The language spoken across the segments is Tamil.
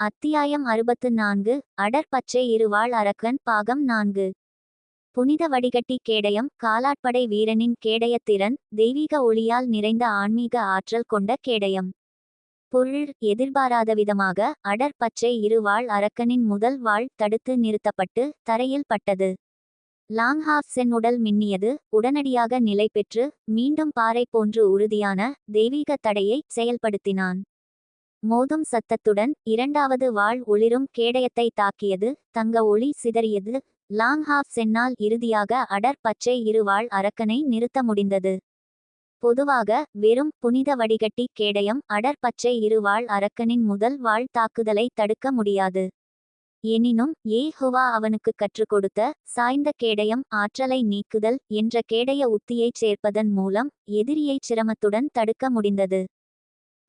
அத்தியாயம் அறுபத்து நான்கு அடர் பச்சை இருவாள் அரக்கன் பாகம் நான்கு. புனித வடிகட்டி கேடயம் காலாட்படை வீரனின் கேடயத்திறன் தெய்வீக ஒளியால் நிறைந்த ஆன்மீக ஆற்றல் கொண்ட கேடயம். பொருள் எதிர்பாராத விதமாக அடர் பச்சை இருவாள் அரக்கனின் முதல் வாள் தடுத்து நிறுத்தப்பட்டு தரையில் பட்டது. லாங்ஹாஃப் சென் உடல் மின்னியது உடனடியாக நிலை பெற்று மீண்டும் பாறை போன்று உறுதியான தெய்வீக தடையை செயல்படுத்தினான். மோதும் சத்தத்துடன் இரண்டாவது வாள் ஒளிரும் கேடயத்தை தாக்கியது தங்க ஒளி சிதறியது. லாங் ஹாஃப் சென்னால் இறுதியாக அடர் பச்சை இருவாள் அரக்கனை நிறுத்த முடிந்தது. பொதுவாக வெறும் புனித வடிகட்டி கேடயம் அடர் பச்சை இருவாள் அரக்கனின் முதல் வாழ் தாக்குதலை தடுக்க முடியாது. எனினும் ஏ ஹுவா அவனுக்கு கற்றுக் கொடுத்த சாய்ந்த கேடயம் ஆற்றலை நீக்குதல் என்ற கேடய உத்தியைச் சேர்ப்பதன் மூலம் எதிரியைச் சிரமத்துடன் தடுக்க முடிந்தது.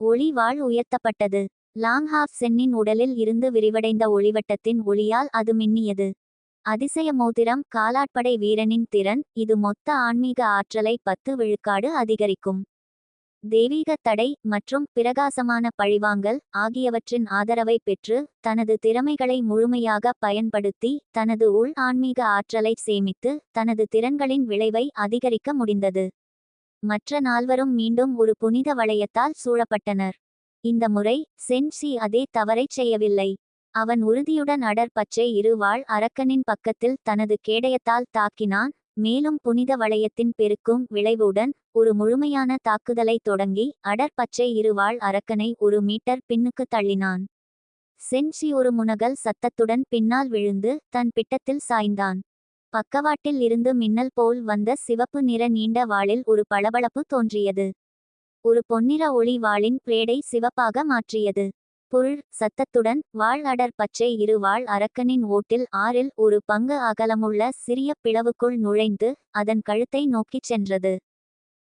ஒளி வாழ் உயர்த்தப்பட்டது. லாங்ஹாஃப் சென்னின் உடலில் இருந்து விரிவடைந்த ஒளிவட்டத்தின் ஒளியால் அது மின்னியது. அதிசய மோதிரம் காலாட்படை வீரனின் திறன் இது மொத்த ஆன்மீக ஆற்றலை பத்து விழுக்காடு அதிகரிக்கும். தெய்வீக தடை மற்றும் பிரகாசமான பழிவாங்கல் ஆகியவற்றின் ஆதரவை பெற்று தனது திறமைகளை முழுமையாக பயன்படுத்தி தனது உள் ஆன்மீக ஆற்றலை சேமித்து தனது திறன்களின் விளைவை அதிகரிக்க முடிந்தது. மற்ற நால்வரும் மீண்டும் ஒரு புனித வளையத்தால் சூழப்பட்டனர். இந்த முறை சென்சி அதே தவறைச் செய்யவில்லை. அவன் உறுதியுடன் அடர் பச்சை இருவாள் அரக்கனின் பக்கத்தில் தனது கேடயத்தால் தாக்கினான். மேலும் புனித வளையத்தின் பெருக்கும் விளைவுடன் ஒரு முழுமையான தாக்குதலை தொடங்கி அடர் பச்சை இருவாள் அரக்கனை ஒரு மீட்டர் பின்னுக்கு தள்ளினான். சென்சி ஒரு முனகல் சத்தத்துடன் பின்னால் விழுந்து தன் பிட்டத்தில் சாய்ந்தான். பக்கவாட்டில் இருந்து மின்னல் போல் வந்த சிவப்பு நிற நீண்ட வாளில் ஒரு பளபளப்பு தோன்றியது. ஒரு பொன்னிற ஒளி வாளின் பிரேடை சிவப்பாக மாற்றியது. புல் சத்தத்துடன் வாழ் அடர் பச்சை இரு வாழ் அரக்கனின் ஓட்டில் ஆறில் ஒரு பங்கு அகலமுள்ள சிறிய பிளவுக்குள் நுழைந்து அதன் கழுத்தை நோக்கிச் சென்றது.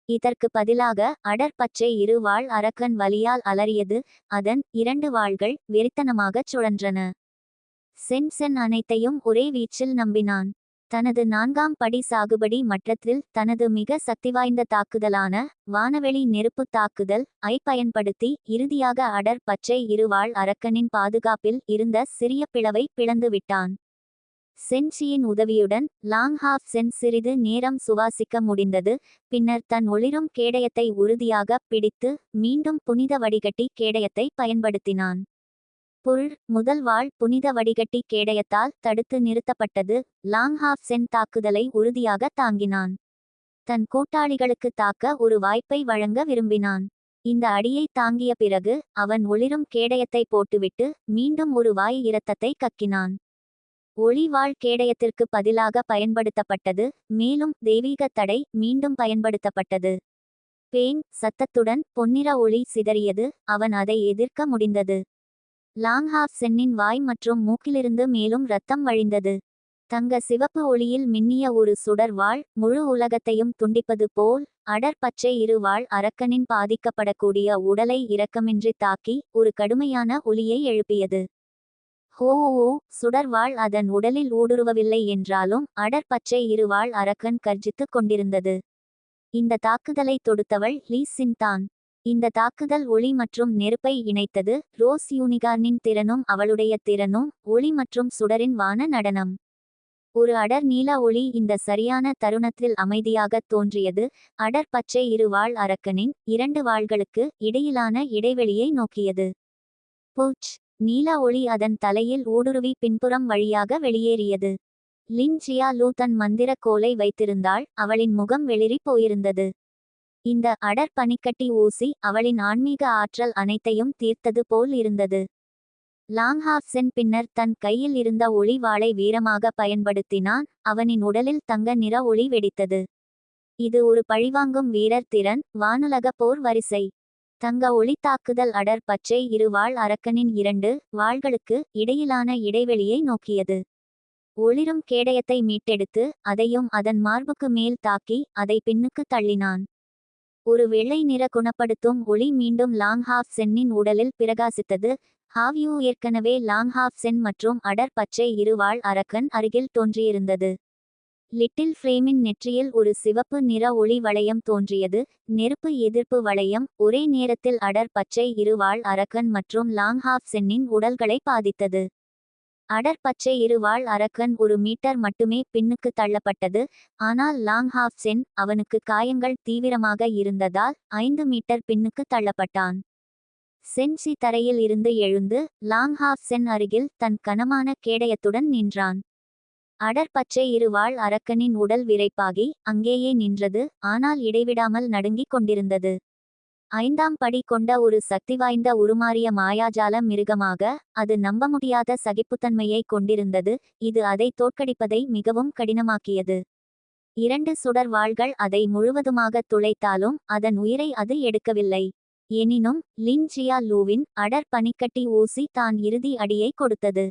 இதற்கு பதிலாக அடர் பச்சை இரு வாழ் அரக்கன் வலியால் அலறியது. அதன் இரண்டு வாள்கள் வெறித்தனமாகச் சுழன்றன. சென் சென் அனைத்தையும் ஒரே வீச்சில் நம்பினான். தனது நான்காம் படி சாகுபடி மட்டத்தில் தனது மிக சக்திவாய்ந்த தாக்குதலான வானவெளி நெருப்பு தாக்குதல் ஐ பயன்படுத்தி இறுதியாக அடர் பச்சை இருவாள் அரக்கனின் பாதுகாப்பில் இருந்த சிறிய பிளவை பிளந்து விட்டான். சென்சியின் உதவியுடன் லாங் ஹாஃப் சென் சிறிது நேரம் சுவாசிக்க முடிந்தது பின்னர் தன் ஒளிரும் கேடயத்தை உறுதியாக பிடித்து மீண்டும் புனித வடிகட்டி கேடயத்தை பயன்படுத்தினான். புல் முதல் வாழ் புனித வடிகட்டி கேடயத்தால் தடுத்து நிறுத்தப்பட்டது. லாங்ஹாஃப் சென் தாக்குதலை உறுதியாக தாங்கினான். தன் கூட்டாளிகளுக்கு தாக்க ஒரு வாய்ப்பை வழங்க விரும்பினான். இந்த அடியை தாங்கிய பிறகு அவன் ஒளிரும் கேடயத்தை போட்டுவிட்டு மீண்டும் ஒரு வாய் இரத்தத்தை கக்கினான். ஒளிவாள் கேடயத்திற்கு பதிலாக பயன்படுத்தப்பட்டது. மேலும் தெய்வீக தடை மீண்டும் பயன்படுத்தப்பட்டது. பேங் சத்தத்துடன் பொன்னிற ஒளி சிதறியது. அவன் அதை எதிர்க்க முடிந்தது. லாங்ஹாஃப் சென்னின் வாய் மற்றும் மூக்கிலிருந்து மேலும் ரத்தம் வழிந்தது. தங்க சிவப்பு ஒளியில் மின்னிய ஒரு சுடர் வாழ் முழு உலகத்தையும் துண்டிப்பது போல் அடர் பச்சை இரு வாழ் அரக்கனின் பாதிக்கப்படக்கூடிய உடலை இரக்கமின்றி தாக்கி ஒரு கடுமையான ஒளியை எழுப்பியது. ஹோ சுடர்வாள் அதன் உடலில் ஊடுருவவில்லை என்றாலும் அடர் பச்சை இருவாள் அரக்கன் கர்ஜித்துக் கொண்டிருந்தது. இந்த தாக்குதலை தொடுத்தவள் லீ சின்தான். இந்த தாக்குதல் ஒளி மற்றும் நெருப்பை இணைத்தது ரோஸ் யூனிகார்னின் திறனும் அவளுடைய திறனும் ஒளி மற்றும் சுடரின் வான நடனம். ஒரு அடர் நீல ஒளி இந்த சரியான தருணத்தில் அமைதியாக தோன்றியது. அடர் பச்சை இரு வாழ் அரக்கனின் இரண்டு வாள்களுக்கு இடையிலான இடைவெளியை நோக்கியது. பூச்! நீல ஒளி அதன் தலையில் ஊடுருவி பின்புறம் வழியாக வெளியேறியது. லின் ஜியா லூ தன் மந்திர கோலை வைத்திருந்தாள். அவளின் முகம் வெளிரி போயிருந்தது. இந்த அடர் பனிக்கட்டி ஊசி அவளின் ஆன்மீக ஆற்றல் அனைத்தையும் தீர்த்தது போல் இருந்தது. லாங்ஹாஃப்சென் பின்னர் தன் கையில் இருந்த ஒளி வாளை வீரமாக பயன்படுத்தினான் அவனின் உடலில் தங்க நிற ஒளி வெடித்தது. இது ஒரு பழிவாங்கும் வீரர் திறன் வானுலக போர் வரிசை. தங்க ஒளி தாக்குதல் அடர் பச்சை இரு வாழ் அரக்கனின் இரண்டு வாள்களுக்கு இடையிலான இடைவெளியை நோக்கியது. ஒளிரும் கேடயத்தை மீட்டெடுத்து அதையும் அதன் மார்புக்கு மேல் தாக்கி அதை பின்னுக்கு தள்ளினான். ஒரு வெள்ளை நிற குணப்படுத்தும் ஒளி மீண்டும் லாங் ஹாஃப் சென்னின் உடலில் பிரகாசித்தது. ஹாவ்யூ ஏற்கனவே லாங் ஹாஃப் சென் மற்றும் அடர் பச்சை இருவாள் அரக்கன் அருகில் தோன்றியிருந்தது. லிட்டில் ஃப்ளேமின் நெற்றியில் ஒரு சிவப்பு நிற ஒளி வளையம் தோன்றியது. நெருப்பு எதிர்ப்பு வளையம் ஒரே நேரத்தில் அடர் பச்சை இருவாள் அரக்கன் மற்றும் லாங்ஹாஃப் சென்னின் உடல்களை பாதித்தது. அடர்பச்சை இருவாள் அரக்கன் ஒரு மீட்டர் மட்டுமே பின்னுக்கு தள்ளப்பட்டது. ஆனால் லாங்ஹாஃப் சென் அவனுக்கு காயங்கள் தீவிரமாக இருந்ததால் ஐந்து மீட்டர் பின்னுக்கு தள்ளப்பட்டான். சென்சி தரையில் இருந்து எழுந்து லாங்ஹாஃப் சென் அருகில் தன் கனமான கேடயத்துடன் நின்றான். அடர்பச்சை இருவாள் அரக்கனின் உடல் விரைப்பாகி அங்கேயே நின்றது. ஆனால் இடைவிடாமல் நடுங்கிக் கொண்டிருந்தது. ஐந்தாம் படி கொண்ட ஒரு சக்திவாய்ந்த உருமாறிய மாயாஜால மிருகமாக அது நம்ப முடியாத சகிப்புத்தன்மையை கொண்டிருந்தது இது அதை தோற்கடிப்பதை மிகவும் கடினமாக்கியது. இரண்டு சுடர் வாள்கள் அதை முழுவதுமாக துளைத்தாலும் அதன் உயிரை அது எடுக்கவில்லை. எனினும் லின் ஜியா லூவின் அடர் பனிக்கட்டி ஊசி தான் இறுதி அடியை கொடுத்தது.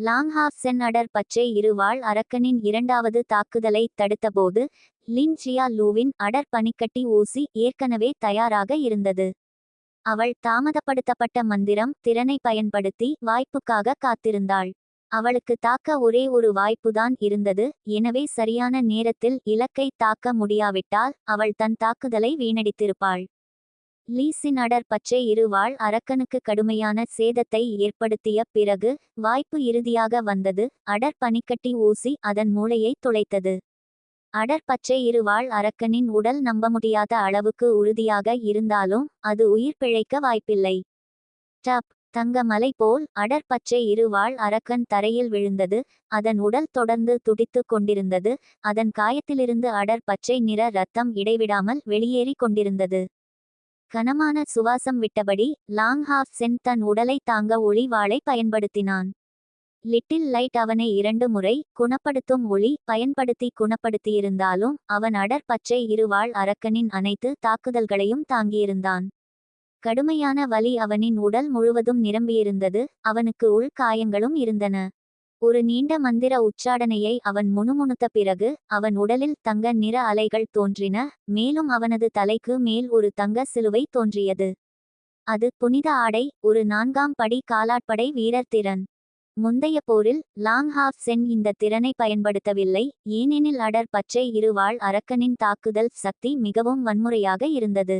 லாங்ஹாஃப் சென் அடர் பச்சை இருவாள் அரக்கனின் இரண்டாவது தாக்குதலை தடுத்தபோது லின் ஜியா லூவின் அடர் பனிக்கட்டி ஊசி ஏற்கனவே தயாராக இருந்தது. அவள் தாமதப்படுத்தப்பட்ட மந்திரம் திறனை பயன்படுத்தி வாய்ப்புக்காக காத்திருந்தாள். அவளுக்கு தாக்க ஒரே ஒரு வாய்ப்புதான் இருந்தது எனவே சரியான நேரத்தில் இலக்கை தாக்க முடியாவிட்டால் அவள் தன் தாக்குதலை வீணடித்திருப்பாள். லீசின் அடர் பச்சை இருவாள் அரக்கனுக்கு கடுமையான சேதத்தை ஏற்படுத்திய பிறகு வாய்ப்பு இறுதியாக வந்தது. அடர் பனிக்கட்டி ஊசி அதன் மூளையை துளைத்தது. அடர் பச்சை இருவாள் அரக்கனின் உடல் நம்ப முடியாத அளவுக்கு உறுதியாக இருந்தாலும் அது உயிர் பிழைக்க வாய்ப்பில்லை. டப் தங்கமலை போல் அடர் பச்சை இருவாள் அரக்கன் தரையில் விழுந்தது. அதன் உடல் தொடர்ந்து துடித்துக் கொண்டிருந்தது. அதன் காயத்திலிருந்து அடர் பச்சை நிற ரத்தம் இடைவிடாமல் வெளியேறி கொண்டிருந்தது. கனமான சுவாசம் விட்டபடி லாங் ஹாஃப் சென் தன் உடலை தாங்க ஒளி வாளை பயன்படுத்தினான். லிட்டில் லைட் அவனை இரண்டு முறை குணப்படுத்தும் ஒளி பயன்படுத்தி குணப்படுத்தியிருந்தாலும் அவன் அடர் பச்சை இருவாள் அரக்கனின் அனைத்து தாக்குதல்களையும் தாங்கியிருந்தான். கடுமையான வலி அவனின் உடல் முழுவதும் நிரம்பியிருந்தது அவனுக்கு உள் காயங்களும் இருந்தன. ஒரு நீண்ட மந்திர உச்சாடனையை அவன் முணுமுணுத்த பிறகு அவன் உடலில் தங்க நிற அலைகள் தோன்றின மேலும் அவனது தலைக்கு மேல் ஒரு தங்க சிலுவை தோன்றியது. அது புனித ஆடை ஒரு நான்காம் படி காலாட்படை வீரர் திறன். முந்தைய போரில் லாங்ஹாஃப் சென் இந்த திறனை பயன்படுத்தவில்லை ஏனெனில் அடர் பச்சை இருவாள் அரக்கனின் தாக்குதல் சக்தி மிகவும் வன்முறையாக இருந்தது.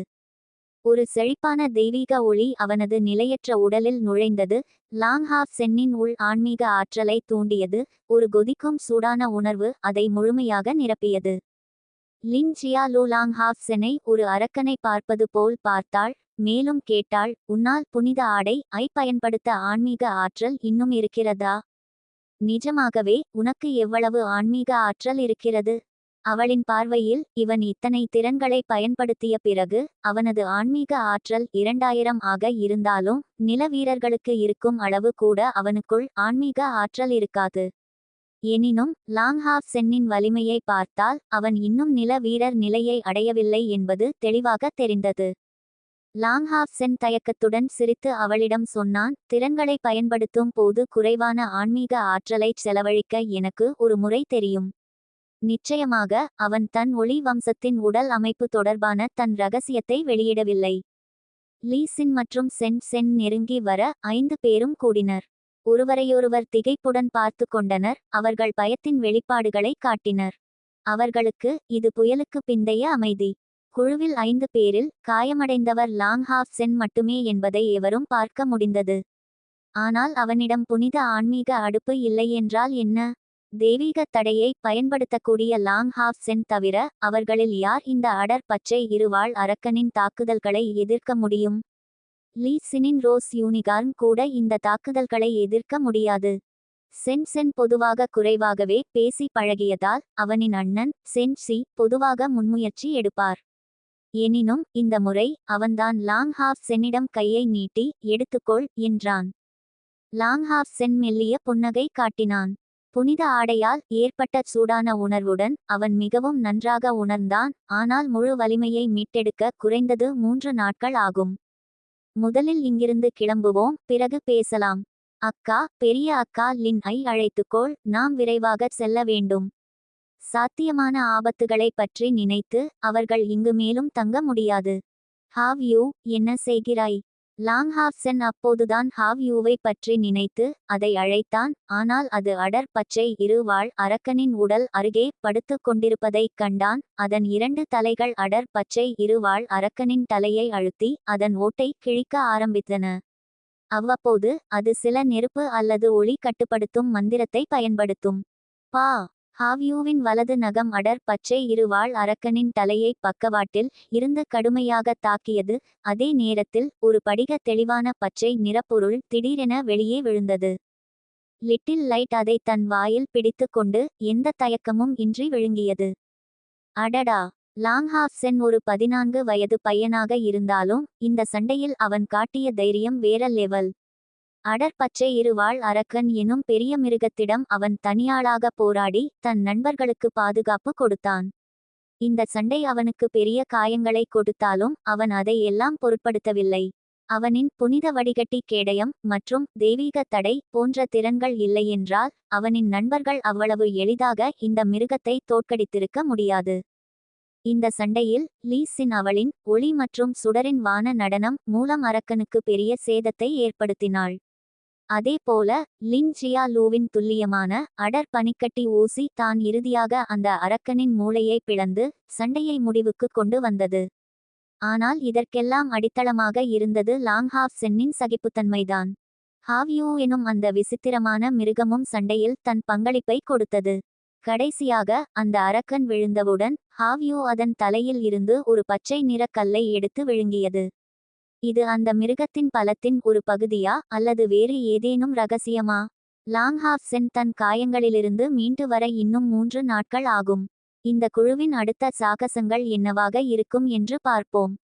ஒரு செழிப்பான தெய்வீக ஒளி அவனது நிலையற்ற உடலில் நுழைந்தது. லாங்ஹாஃப் சென்னின் உள் ஆன்மீக ஆற்றலை தூண்டியது. ஒரு கொதிக்கும் சூடான உணர்வு அதை முழுமையாக நிரப்பியது. லின் ஜியாலு லாங்ஹாஃப் சென்னை ஒரு அரக்கனை பார்ப்பது போல் பார்த்தாள் மேலும் கேட்டாள் உன்னால் புனித ஆடை ஐ பயன்படுத்த ஆன்மீக ஆற்றல் இன்னும் இருக்கிறதா? நிஜமாகவே உனக்கு எவ்வளவு ஆன்மீக ஆற்றல் இருக்கிறது? அவளின் பார்வையில் இவன் இத்தனை திறன்களை பயன்படுத்திய பிறகு அவனது ஆன்மீக ஆற்றல் இரண்டாயிரம் ஆக இருந்தாலும் நில வீரர்களுக்கு இருக்கும் அளவு கூட அவனுக்குள் ஆன்மீக ஆற்றல் இருக்காது. எனினும் லாங்ஹாஃப் சென்னின் வலிமையை பார்த்தால் அவன் இன்னும் நில வீரர் நிலையை அடையவில்லை என்பது தெளிவாக தெரிந்தது. லாங்ஹாஃப் சென் தயக்கத்துடன் சிரித்து அவளிடம் சொன்னான் திறன்களை பயன்படுத்தும் போது குறைவான ஆன்மீக ஆற்றலைச் செலவழிக்க எனக்கு ஒரு முறை தெரியும். நிச்சயமாக அவன் தன் ஒளி வம்சத்தின் உடல் அமைப்பு தொடர்பான தன் ரகசியத்தை வெளியிடவில்லை. லீசின் மற்றும் சென் சென் நெருங்கி வர ஐந்து பேரும் கூடினர். ஒருவரையொருவர் திகைப்புடன் பார்த்து கொண்டனர். அவர்கள் பயத்தின் வெளிப்பாடுகளை காட்டினர். அவர்களுக்கு இது புயலுக்கு பிந்தைய அமைதி. குழுவில் ஐந்து பேரில் காயமடைந்தவர் லாங் ஹாஃப் சென் மட்டுமே என்பதை எவரும் பார்க்க முடிந்தது. ஆனால் அவனிடம் புனித ஆன்மீக அடுப்பு இல்லை என்றால் என்ன? தெய்வீக தடையை பயன்படுத்தக்கூடிய லாங் ஹாஃப் சென் தவிர அவர்களில் யார் இந்த அடர் பச்சை இருவாள் அரக்கனின் தாக்குதல்களை எதிர்க்க முடியும்? லீ சினின் ரோஸ் யூனிகார்ன் கூட இந்த தாக்குதல்களை எதிர்க்க முடியாது. சென் சென் பொதுவாக குறைவாகவே பேசி பழகியதால் அவனின் அண்ணன் சென் சி பொதுவாக முன்முயற்சி எடுப்பார். எனினும் இந்த முறை அவன்தான் லாங் ஹாஃப் சென்னிடம் கையை நீட்டி எடுத்துக்கொள் என்றான். லாங் ஹாஃப் சென் மெல்லிய புன்னகை காட்டினான். புனித ஆடையால் ஏற்பட்ட சூடான உணர்வுடன் அவன் மிகவும் நன்றாக உணர்ந்தான் ஆனால் முழு வலிமையை மீட்டெடுக்க குறைந்தது மூன்று நாட்கள் ஆகும். முதலில் இங்கிருந்து கிளம்புவோம் பிறகு பேசலாம். அக்கா பெரிய அக்கா லின் ஐ அழைத்துக்கோள் நாம் விரைவாக செல்ல வேண்டும். சாத்தியமான ஆபத்துகளை பற்றி நினைத்து அவர்கள் இங்கு மேலும் தங்க முடியாது. ஹாவ் யூ என்ன செய்கிறாய்? லாங்ஹாஃப்சென் அப்போதுதான் ஹாவ் யூவை பற்றி நினைத்து அதை அழைத்தான். ஆனால் அது அடர் பச்சை இருவாள் அரக்கனின் உடல் அருகே படுத்துக் கொண்டிருப்பதைக் கண்டான். அதன் இரண்டு தலைகள் அடர் பச்சை இருவாள் அரக்கனின் தலையை அழுத்தி அதன் ஓட்டை கிழிக்க ஆரம்பித்தன. அவ்வப்போது அது சில நெருப்பு அல்லது ஒளி கட்டுப்படுத்தும் மந்திரத்தை பயன்படுத்தும். பா! ஹாவ்யூவின் வலது நகம் அடர் பச்சை இருவாள் அரக்கனின் தலையை பக்கவாட்டில் இருந்து கடுமையாக தாக்கியது. அதே நேரத்தில் ஒரு படிக தெளிவான பச்சை நிறப்பொருள் திடீரென வெளியே விழுந்தது. லிட்டில் லைட் அதை தன் வாயில் பிடித்து கொண்டு எந்த தயக்கமும் இன்றி விழுங்கியது. அடடா! லாங்ஹாஃப்சென் ஒரு பதினான்கு வயது பையனாக இருந்தாலும் இந்த சண்டையில் அவன் காட்டிய தைரியம் வேற லெவல். அடற்பச்சை இருவாள் அரக்கன் எனும் பெரிய மிருகத்திடம் அவன் தனியாளாக போராடி தன் நண்பர்களுக்கு பாதுகாப்பு கொடுத்தான். இந்த சண்டை அவனுக்கு பெரிய காயங்களை கொடுத்தாலும் அவன் அதை எல்லாம் பொருட்படுத்தவில்லை. அவனின் புனித வடிகட்டி கேடயம் மற்றும் தெய்வீக தடை போன்ற திறன்கள் இல்லையென்றால் அவனின் நண்பர்கள் அவ்வளவு எளிதாக இந்த மிருகத்தை தோற்கடித்திருக்க முடியாது. இந்த சண்டையில் லீஸின் அவளின் ஒளி மற்றும் சுடரின் வான நடனம் மூலம் அரக்கனுக்கு பெரிய சேதத்தை ஏற்படுத்தினாள். அதேபோல லின் ஜியா லூவின் துல்லியமான அடர் பனிக்கட்டி ஊசி தான் இறுதியாக அந்த அரக்கனின் மூளையை பிளந்து சண்டையை முடிவுக்கு கொண்டு வந்தது. ஆனால் இதற்கெல்லாம் அடித்தளமாக இருந்தது லாங்ஹாஃப் சென்னின் சகிப்புத்தன்மைதான். ஹாவியூ எனும் அந்த விசித்திரமான மிருகமும் சண்டையில் தன் பங்களிப்பை கொடுத்தது. கடைசியாக அந்த அரக்கன் விழுந்தவுடன் ஹாவியூ அதன் தலையில் இருந்து ஒரு பச்சை நிற கல்லை எடுத்து விழுங்கியது. இது அந்த மிருகத்தின் பலத்தின் ஒரு பகுதியா அல்லது வேறு ஏதேனும் ரகசியமா? லாங்ஹாஃப் சென் தன் காயங்களிலிருந்து மீண்டு வர இன்னும் மூன்று நாட்கள் ஆகும். இந்த குழுவின் அடுத்த சாகசங்கள் என்னவாக இருக்கும் என்று பார்ப்போம்.